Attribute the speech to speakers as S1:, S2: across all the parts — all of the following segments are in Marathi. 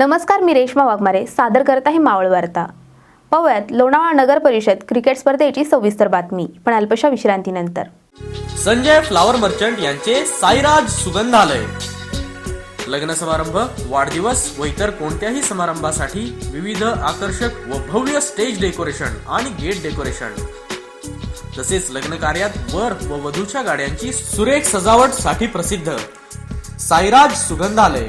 S1: नमस्कार मी रेश्मा वाघमारे सादर करत आहे मावळ वार्ता. पवयात लोणावळा नगर परिषद क्रिकेट स्पर्धेची सविस्तर बातमी पण अल्पशा विश्रांतीनंतर.
S2: संजय फ्लावर मर्चंट यांचे साईराज सुगंधालय. लग्न समारंभ वाढदिवस व इतर कोणत्याही समारंभासाठी विविध आकर्षक व भव्य स्टेज डेकोरेशन आणि गेट डेकोरेशन. तसेच लग्न कार्यात वर व वधूच्या गाड्यांची सुरेख सजावटसाठी प्रसिद्ध साईराज सुगंधालय.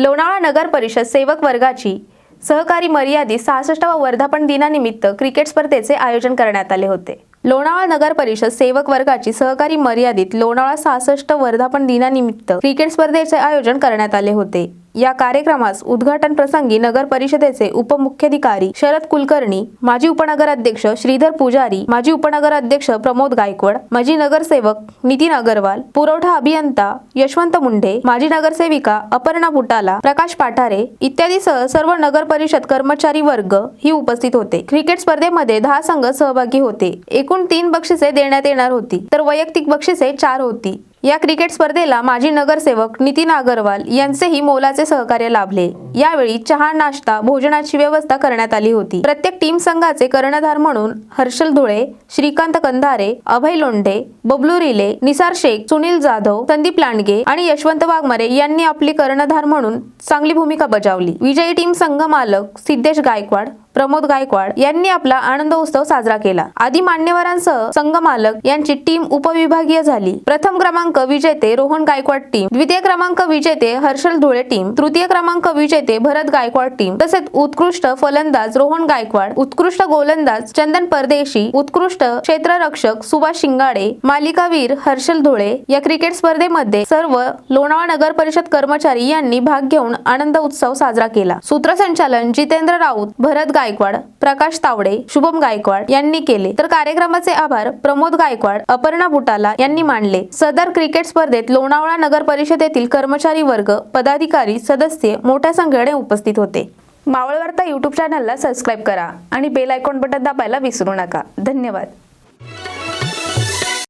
S1: लोणावळा नगर परिषद सेवक वर्गाची सहकारी मर्यादित सहासष्टवा वर्धापन दिनानिमित्त क्रिकेट स्पर्धेचे आयोजन करण्यात आले होते. लोणावळा नगर परिषद सेवक वर्गाची सहकारी मर्यादित लोणावळा सहासष्ट वर्धापन दिनानिमित्त क्रिकेट स्पर्धेचे आयोजन करण्यात आले होते. या कार्यक्रमास उद्घाटन प्रसंगी नगर परिषदेचे उपमुख्याधिकारी शरद कुलकर्णी माजी उपनगराध्यक्ष श्रीधर पुजारी माजी उपनगराध्यक्ष प्रमोद गायकवाड माजी नगरसेवक नितीन अगरवाल पुरवठा अभियंता यशवंत मुंढे माजी नगरसेविका अपर्णा पुटाला प्रकाश पाठारे इत्यादीसह सर्व नगर परिषद कर्मचारी वर्ग ही उपस्थित होते. क्रिकेट स्पर्धेमध्ये दहा संघ सहभागी होते. एकूण तीन बक्षिसे देण्यात येणार होती. तर वैयक्तिक बक्षिसे चार होती. या क्रिकेट स्पर्धेला माजी नगरसेवक नितीन अगरवाल यांचेही मोलाचे सहकार्य लाभले. यावेळी चहा नाश्ता भोजनाची व्यवस्था करण्यात आली होती. प्रत्येक टीम संघाचे कर्णधार म्हणून हर्षल धुळे श्रीकांत कंधारे अभय लोंढे बबलू रिले निसार शेख सुनील जाधव संदीप लांडगे आणि यशवंत वाघमारे यांनी आपली कर्णधार म्हणून चांगली भूमिका बजावली. विजयी टीम संघ मालक सिद्धेश गायकवाड प्रमोद गायकवाड यांनी आपला आनंद उत्सव साजरा केला. आदी मान्यवरांसह संघ मालक यांची टीम उपविभागीय झाली. प्रथम क्रमांक विजेते रोहन गायकवाड टीम द्वितीय क्रमांक विजेते हर्षल धुळे टीम तृतीय क्रमांक विजेते भरत गायकवाड टीम तसेच उत्कृष्ट फलंदाज रोहन गायकवाड उत्कृष्ट गोलंदाज चंदन परदेशी उत्कृष्ट क्षेत्ररक्षक सुभाष शिंगाडे मालिकावीर हर्षल धुळे या क्रिकेट स्पर्धेमध्ये सर्व लोणावळा नगर परिषद कर्मचारी यांनी भाग घेऊन आनंद उत्सव साजरा केला. सूत्रसंचालन जितेंद्र राऊत भरत गायकवाड प्रकाश तावडे शुभम गायकवाड यांनी केले. तर कार्यक्रमाचे आभार प्रमोद गायकवाड अपर्णा बुटाला यांनी मानले. सदर क्रिकेट स्पर्धेत लोणावळा नगर परिषदेतील कर्मचारी वर्ग पदाधिकारी सदस्य मोठ्या संख्येने उपस्थित होते. मावळवार्ता यूट्यूब चॅनलला सबस्क्राईब करा आणि बेल आयकॉन बटन दाबायला विसरू नका. धन्यवाद.